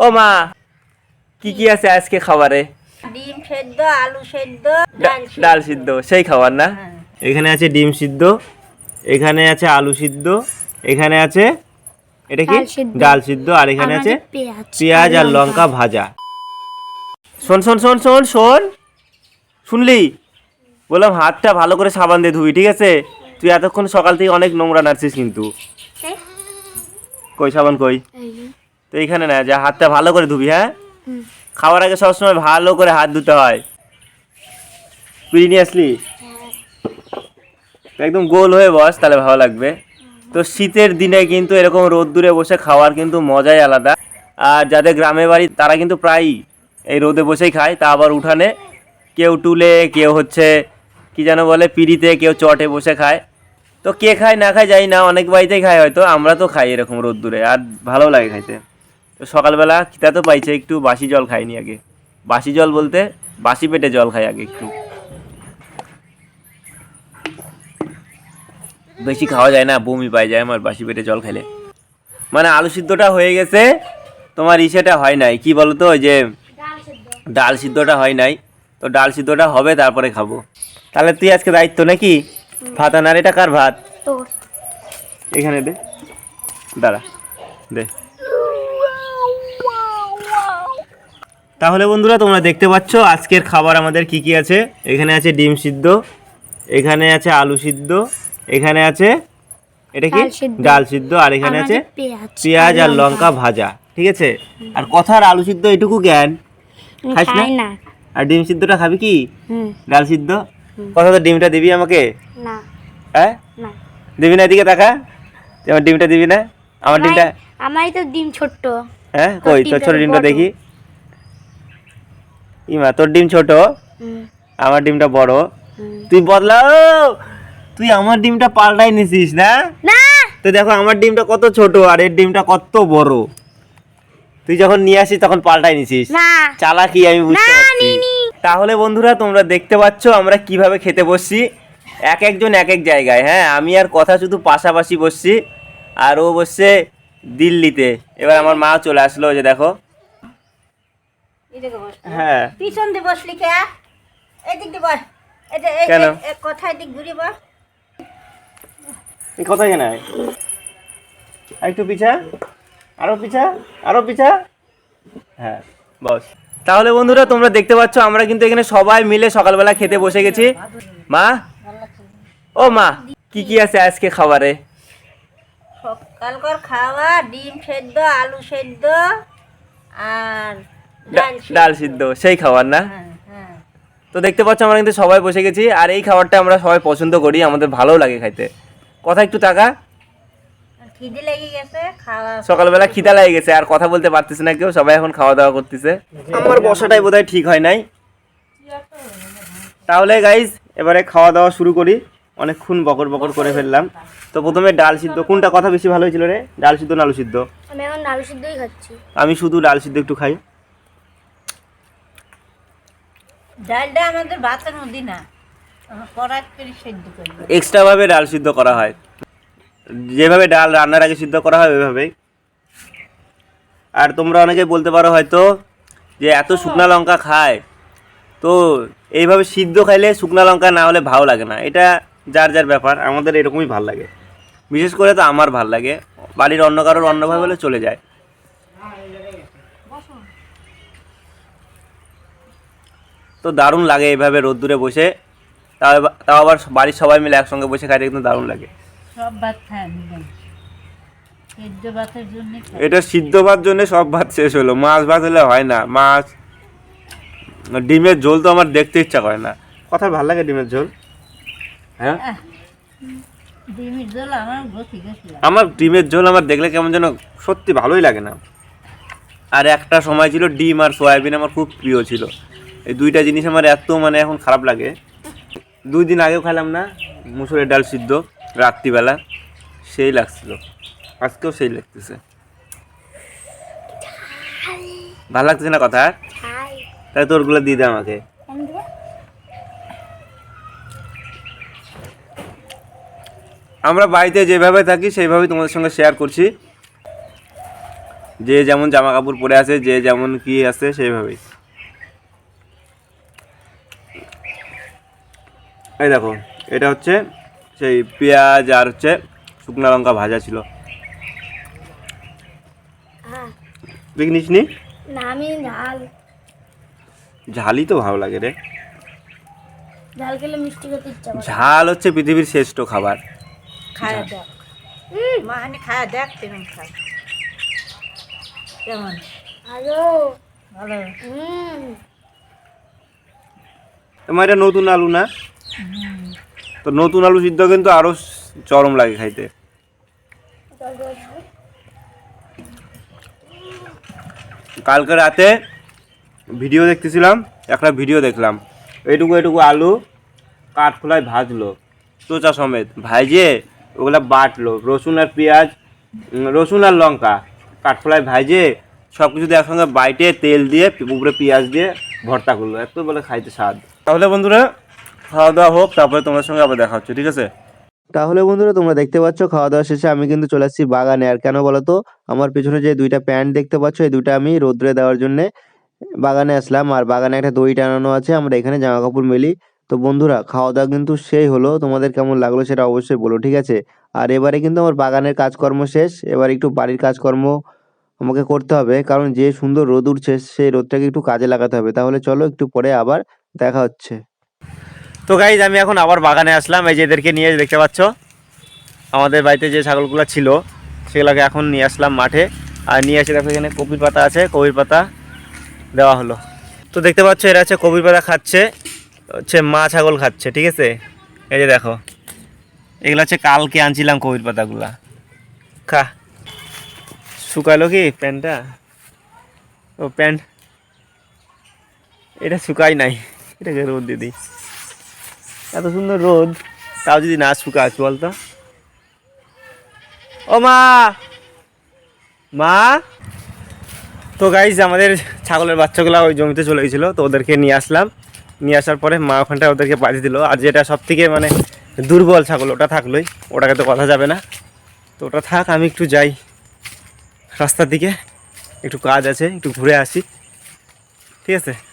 ও মা কি কি আছে আজকে খাবারে? ডিম সেদ্ধ আলু সেদ্ধ ডাল সিদ্ধ। সেই খাবার না? হ্যাঁ। এখানে আছে ডিম সিদ্ধ এখানে আছে আলু সিদ্ধ এখানে আছে এটা কি? ডাল সিদ্ধ। আর এখানে আছে পেঁয়াজ। আর লঙ্কা। ভাজা। শোন শোন শোন শোন শোন। শুনলি? বললাম হাতটা ভালো করে সাবান দিয়ে ধুবি ঠিক আছে? তুই এতক্ষণ সকাল থেকে অনেক নোংরা নাড়ছিস কিন্তু। কই সাবান কই। তো এইখানে না যা হাতটা ভালো করে ধুবি হ্যাঁ। খাওয়ার আগে সবসময় ভালো করে হাত ধুতে হয়। বিড়ি নিয়ে আসলি? একদম গোল হয়ে বস তাহলে ভালো লাগবে। তো শীতের দিনে কিন্তু এরকম রোদ্দুরে বসে খাওয়ার কিন্তু মজাই আলাদা। আর যাদের গ্রামে বাড়ি তারা কিন্তু প্রায়ই এই রোদে বসেই খায় তা আবার উঠানে। কেউ টুলে কেউ হচ্ছে কি যেন বলে পিড়িতে কেউ চটে বসে খায়। তো কে খায় না খায় যাই না অনেক বাড়িতেই খায় হয়তো আমরা তো খাই এরকম রোদ্দুরে আর ভালো লাগে খাইতে। তো সকালবেলা খিদা তো পাইছে একটু বাসি জল খাইনি আগে। বাসি জল বলতে বাসি পেটে জল খাই আগে একটু। বেশি খাওয়া যায় না বমি পাই যায় আমার বাসি পেটে জল খেলে মানে আলু সিদ্ধটা হয়ে গেছে তোমার ইসেটা হয় নাই। কি বলো তো ওই যে ডাল সিদ্ধটা হয় নাই। তো ডাল সিদ্ধটা হবে তারপরে খাব। তাহলে তুই আজকে দায়িত্ব নাকি? ভাত আনার এটা কার ভাত? এখানে দে। দাঁড়া দে। তাহলে বন্ধুরা তোমরা দেখতে পাচ্ছ আজকের খাবার আমাদের কি কি আছে? এখানে আছে ডিম সিদ্ধ এখানে আছে আলু সিদ্ধ এখানে আছে এটা কি? ডাল সিদ্ধ। আর এখানে আছে পেঁয়াজ। আর লঙ্কা। ভাজা ঠিক আছে? আর কথার আলু সিদ্ধ এটুকু জ্ঞান। খাইস না? আর ডিম সিদ্ধটা খাবি কি? হুম। ডাল সিদ্ধ? কথা তো ডিমটা দিবি আমাকে? না। হ্যাঁ দিবি না এদিকে তাকা তুই আমার ডিমটা দিবি না? আমার ডিমটা আমারই তো ডিম ছোট্ট। হ্যাঁ? কই? তোর ছোট ডিমটা দেখি। ইমা তোর ডিম ছোট আমার ডিমটা বড়। তুই বদলাও! তুই আমার ডিমটা পাল্টাই নিছিস না? তো দেখো আমার ডিমটা কত ছোট আর এর ডিমটা কত বড়। তুই যখন নিয়ে আসিস তখন পাল্টাই নিছিস। চালাকি আমি বুঝতে পারছি। তাহলে বন্ধুরা তোমরা দেখতে পাচ্ছ আমরা কীভাবে খেতে বসছি। এক একজন এক এক জায়গায় হ্যাঁ? আমি আর কথা শুধু পাশাপাশি বসছি আর ও বসছে দিল্লিতে। এবার আমার মা চলে আসলো যে দেখো। হ্যাঁ। পিছন দিয়ে বসলি কে এদিক দিয়ে বস। এটা এই- কেন? এই- এই কোথায় বস। এই কথা কেন? একটু পিছা। আরও পিছা। আরও পিছা। হ্যাঁ বস। তাহলে বন্ধুরা তোমরা দেখতে পাচ্ছ আমরা কিন্তু এখানে সবাই মিলে সকালবেলা খেতে বসে গেছি। মা? ও মা কি কি আছে আজকে খাবারে? সকালকার খাওয়া ডিম সেদ্ধ আলু সেদ্ধ আর ডাল সিদ্ধ। সেই খাবার না? হ্যাঁ হ্যাঁ। তো দেখতে পাচ্ছ আমরা কিন্তু সবাই বসে গেছি আর এই খাবারটা আমরা সবাই পছন্দ করি আমাদের ভালো লাগে খাইতে। কথা একটু টাকা সকালবেলা খিদা লেগে গেছে আর কথা বলতে পারতেছে না কেউ সবাই এখন খাওয়া দাওয়া করতেছে। আমার বসাটাই বোধহয় ঠিক হয় নাই। তাহলে গাইজ এবারে খাওয়া দাওয়া শুরু করি। অনেকক্ষণ বকর বকর করে ফেললাম। তো প্রথমে ডাল সিদ্ধ কোনটা কথা বেশি ভালো হয়েছিল রে? ডাল সিদ্ধ না আলু সিদ্ধ? আমি এখন আলু সিদ্ধই খাচ্ছি। আমি শুধু ডাল সিদ্ধ একটু খাই। ডালটা আমাদের ভাতের নদী না। করবে। এক্সট্রাভাবে ডাল সিদ্ধ করা হয়। যেভাবে ডাল রান্নার আগে সিদ্ধ করা হয় ওইভাবেই। আর তোমরা অনেকে বলতে পারো হয়তো যে এত শুকনা লঙ্কা খায়, তো এইভাবে সিদ্ধ খাইলে শুকনা লঙ্কা না হলে ভালো লাগে না। এটা যার যার ব্যাপার, আমাদের এরকমই ভালো লাগে। বিশেষ করে তো আমার ভালো লাগে। বাড়ির অন্য কারোর অন্যভাবে হলে চলে যায়। তো দারুণ লাগে এইভাবে রোদ্দুরে বসে। তাও তাও আবার বাড়ির সবাই মিলে একসঙ্গে বসে খাইতে কিন্তু দারুণ লাগে। সব ভাত খায় এটা সিদ্ধ ভাত জন্য সব ভাত শেষ হলো। মাছ ভাত হলে হয় না। মাছ ডিমের ঝোল তো আমার দেখতে ইচ্ছা করে না। কথা ভালো লাগে ডিমের ঝোল? হ্যাঁ? আমার আমার ডিমের ঝোল আমার দেখলে কেমন যেন সত্যি ভালোই লাগে না। আর একটা সময় ছিল ডিম আর সয়াবিন আমার খুব প্রিয় ছিল। এই দুইটা জিনিস আমার এত মানে এখন খারাপ লাগে। দুই দিন আগেও খেলাম না মুসুরের ডাল সিদ্ধ রাত্রিবেলা সেই লাগছিল। আজকেও সেই লাগতেছে। ভালো লাগতেছে না কথা? তাহলে তোরগুলো দিয়ে দে আমাকে। আমরা বাড়িতে যেভাবে থাকি সেইভাবেই তোমাদের সঙ্গে শেয়ার করছি। যে যেমন জামা কাপড় পরে আছে যে যেমন কি আছে সেইভাবেই। এই দেখো এটা হচ্ছে সেই পেঁয়াজ আর হচ্ছে শুকনো লঙ্কা ভাজা ছিল। হ্যাঁ। দেখিনিস নি? ঝাল। ঝালই তো ভালো লাগে রে। ঝাল খেলে মিষ্টি খেতে ইচ্ছা করে। ঝাল হচ্ছে পৃথিবীর শ্রেষ্ঠ খাবার। খায়া দেখ। মা খায়া দেখ কেমন খায়। কেমন? ভালো। ভালো। হুম তোমার এটা নতুন আলু না? তো নতুন আলু সিদ্ধ কিন্তু আরও চরম লাগে খাইতে। কালকে রাতে ভিডিও দেখতেছিলাম, একটা ভিডিও দেখলাম। এইটুকু এইটুকু আলু কাঠখোলায় ভাজলো চোচা সমেত। ভাইজে ওগুলা বাটলো, রসুন আর পেঁয়াজ রসুন আর লঙ্কা কাঠখোলায় ভাইজে সব কিছু দিয়ে একসঙ্গে বাইটে তেল দিয়ে, উপরে পেঁয়াজ দিয়ে ভর্তা করল। এত বলে খাইতে স্বাদ। তাহলে বন্ধুরা খাওয়া দাওয়া হোক, তারপরে তোমার সঙ্গে আবার দেখা হচ্ছে, ঠিক আছে? তাহলে বন্ধুরা, তোমরা দেখতে পাচ্ছ খাওয়া দাওয়া শেষে আমি কিন্তু চলে আসছি বাগানে। আর কেন বলো তো আমার পেছনে যে দুইটা প্যান্ট দেখতে পাচ্ছ, এই দুইটা আমি রোদ্রে দেওয়ার জন্য বাগানে আসলাম। আর বাগানে একটা দড়ি টানানো আছে, আমরা এখানে জামা কাপড় মেলি। তো বন্ধুরা খাওয়া দাওয়া কিন্তু সেই হলো। তোমাদের কেমন লাগল সেটা অবশ্যই বলো, ঠিক আছে? আর এবারে কিন্তু আমার বাগানের কাজকর্ম শেষ। এবার একটু বাড়ির কাজকর্ম আমাকে করতে হবে, কারণ যে সুন্দর রোদ উঠছে, সেই রোদটাকে একটু কাজে লাগাতে হবে। তাহলে চলো, একটু পরে আবার দেখা হচ্ছে। তো গাইজ আমি এখন আবার বাগানে আসলাম। এই যে এদেরকে নিয়ে দেখতে পাচ্ছ? আমাদের বাড়িতে যে ছাগলগুলো ছিল, সেগুলোকে এখন নিয়ে আসলাম মাঠে। আর নিয়ে এসে দেখো, এখানে কপির পাতা আছে। কপির পাতা দেওয়া হলো। তো দেখতে পাচ্ছ, এরা হচ্ছে কপির পাতা খাচ্ছে, হচ্ছে মা ছাগল খাচ্ছে, ঠিক আছে? এই যে দেখো, এগুলো হচ্ছে কালকে আনছিলাম কপির পাতাগুলা। খা। শুকালো কি প্যান্টটা ও প্যান্ট এটা শুকাই নাই। এটাকে রোদ দিয়ে দিই। এত সুন্দর রোদ। তাও যদি না শুকাস বলতো? ও মা! মা! তো গাইজ আমাদের ছাগলের বাচ্চাগুলো ওই জমিতে চলে গেছিল, তো ওদেরকে নিয়ে আসলাম। নিয়ে আসার পরে মা ওখানটায় ওদেরকে পাঠিয়ে দিল। আর যেটা সব থেকে মানে দুর্বল ছাগল, ওটা থাকলোই। ওটাকে তো কথা যাবে না। তো ওটা থাক, আমি একটু যাই। রাস্তার দিকে একটু কাজ আছে, একটু ঘুরে আসি। ঠিক আছে?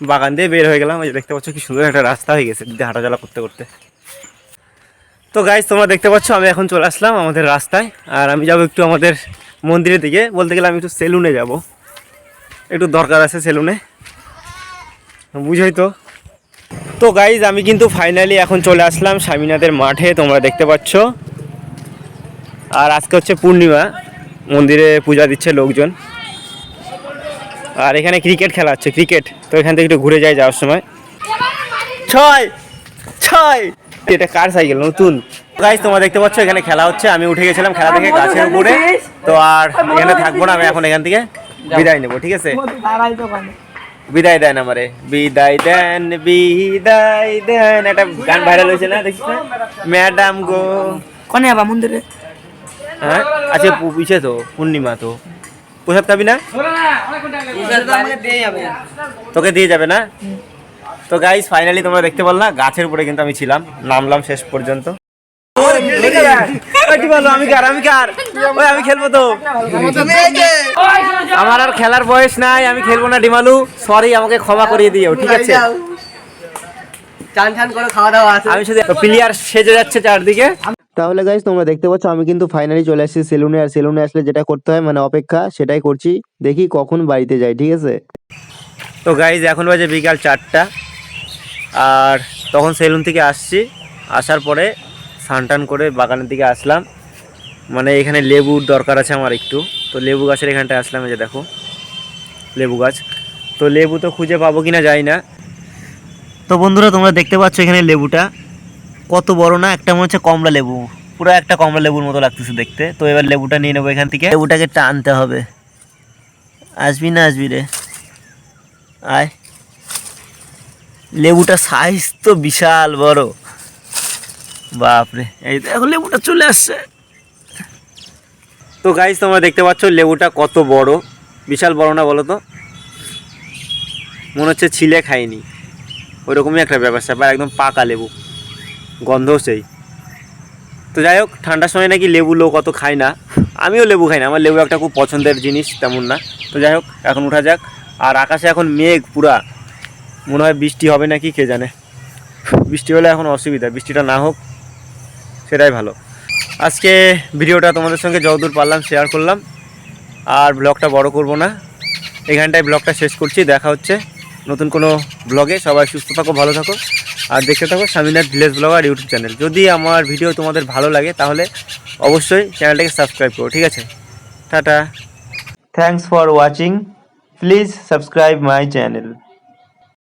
বাগান দিয়ে বের হয়ে গেলাম দেখতে পাচ্ছ কি সুন্দর একটা রাস্তা হয়ে গেছে দিদি হাঁটাচলা করতে করতে। তো গাইজ তোমরা দেখতে পাচ্ছ আমি এখন চলে আসলাম আমাদের রাস্তায়, আর আমি যাব একটু আমাদের মন্দিরের দিকে। বলতে গেলে আমি একটু সেলুনে যাব। একটু দরকার আছে সেলুনে। বুঝোই তো। তো গাইজ আমি কিন্তু ফাইনালি এখন চলে আসলাম স্বামীনাথের মাঠে, তোমরা দেখতে পাচ্ছ। আর আজকে হচ্ছে পূর্ণিমা, মন্দিরে পূজা দিচ্ছে লোকজন। আর এখানে ক্রিকেট খেলা হচ্ছে ক্রিকেট তো এখান থেকে একটু ঘুরে যাই যাওয়ার সময়। ছয় ছয়। এটা কার সাইকেল? নতুন। গাইজ তোমরা দেখতে পাচ্ছ এখানে খেলা হচ্ছে। আমি উঠে গেছিলাম খেলা থেকে গাছের উপরে। তো আর এখানে থাকব না আমি এখন এখান থেকে বিদায় নেব ঠিক আছে? বিদায় দেন আমারে। বিদায় দেন বিদায় দেন। একটা গান ভাইরাল হয়েছে না দেখিস না ম্যাডাম গো। কনে আবার মন্দিরে? হ্যাঁ? আচ্ছা পু- পিছে তো পূর্ণিমা তো। প্রসাদ খাবি না? তোকে দিয়ে যাবে না? তো গাইস ফাইনালি তোমরা দেখতে পারলা গাছের উপরে কিন্তু আমি ছিলাম নামলাম শেষ পর্যন্ত। আমি কার আমি কার? ওই আমি খেলব তো। আমার আর খেলার বয়স নাই আমি খেলব না ডিমালু। সরি আমাকে ক্ষমা করিয়ে দিও ঠিক আছে? চান চান করে খাওয়া দাওয়া আছে। আমি শুধু প্লেয়ার সেজে যাচ্ছে চারদিকে। তাহলে গাইজ তোমরা দেখতে পাচ্ছ, আমি কিন্তু ফাইনালি চলে আসছি সেলুনে আর সেলুনে আসলে যেটা করতে হয় মানে অপেক্ষা, সেটাই করছি। দেখি কখন বাড়িতে যাই, ঠিক আছে? তো গাইজ এখন বাজে বিকাল চারটা। আর তখন সেলুন থেকে আসছি। আসার পরে স্নান করে বাগানের দিকে আসলাম। মানে এখানে লেবুর দরকার আছে আমার একটু। তো লেবু গাছের এখানটায় আসলাম, এই যে দেখো, লেবু গাছ। তো লেবু তো খুঁজে পাবো কিনা যাই না। তো বন্ধুরা, তোমরা দেখতে পাচ্ছ এখানে লেবুটা। কত বড় না, একটা মনে হচ্ছে কমলা লেবু। পুরো একটা কমলা লেবুর মতো লাগতেছে দেখতে। তো এবার লেবুটা নিয়ে নেব এখান থেকে। লেবুটাকে টানতে হবে। আসবি না আসবি রে? আয়। লেবুটা সাইজ তো বিশাল বড়। বাপরে, এই দেখো লেবুটা চলে আসছে। তো গাইজ তোমরা দেখতে পাচ্ছ লেবুটা কত বড়। বিশাল বড় না বলো তো? মনে হচ্ছে ছিলে খাইনি। ওইরকমই একটা ব্যাপার, স্যাপার, একদম পাকা লেবু। গন্ধও সেই। তো যাই হোক, ঠান্ডার সময় নাকি লেবু লোক অত খায় না। আমিও লেবু খাই না, আমার লেবু একটা খুব পছন্দের জিনিস, তেমন না। তো যাই হোক, এখন উঠা যাক। আর আকাশে এখন মেঘ পুরা। মনে হয় বৃষ্টি হবে নাকি, কে জানে। বৃষ্টি হলে এখন অসুবিধা, বৃষ্টিটা না হোক, সেটাই ভালো। আজকে ভিডিওটা তোমাদের সঙ্গে যতদূর পারলাম শেয়ার করলাম। আর ব্লগটা বড় করব না। এখানটায় ব্লগটা শেষ করছি, দেখা হচ্ছে নতুন কোনো ব্লগে সবাই সুস্থ থাকো, ভালো থাকো। আর দেখতে থাকো Swaminath village blogger YouTube channel যদি আমার ভিডিও তোমাদের ভালো লাগে, তাহলে অবশ্যই চ্যানেলটাকে সাবস্ক্রাইব করো, ঠিক আছে? Tata. Thanks for watching please subscribe my channel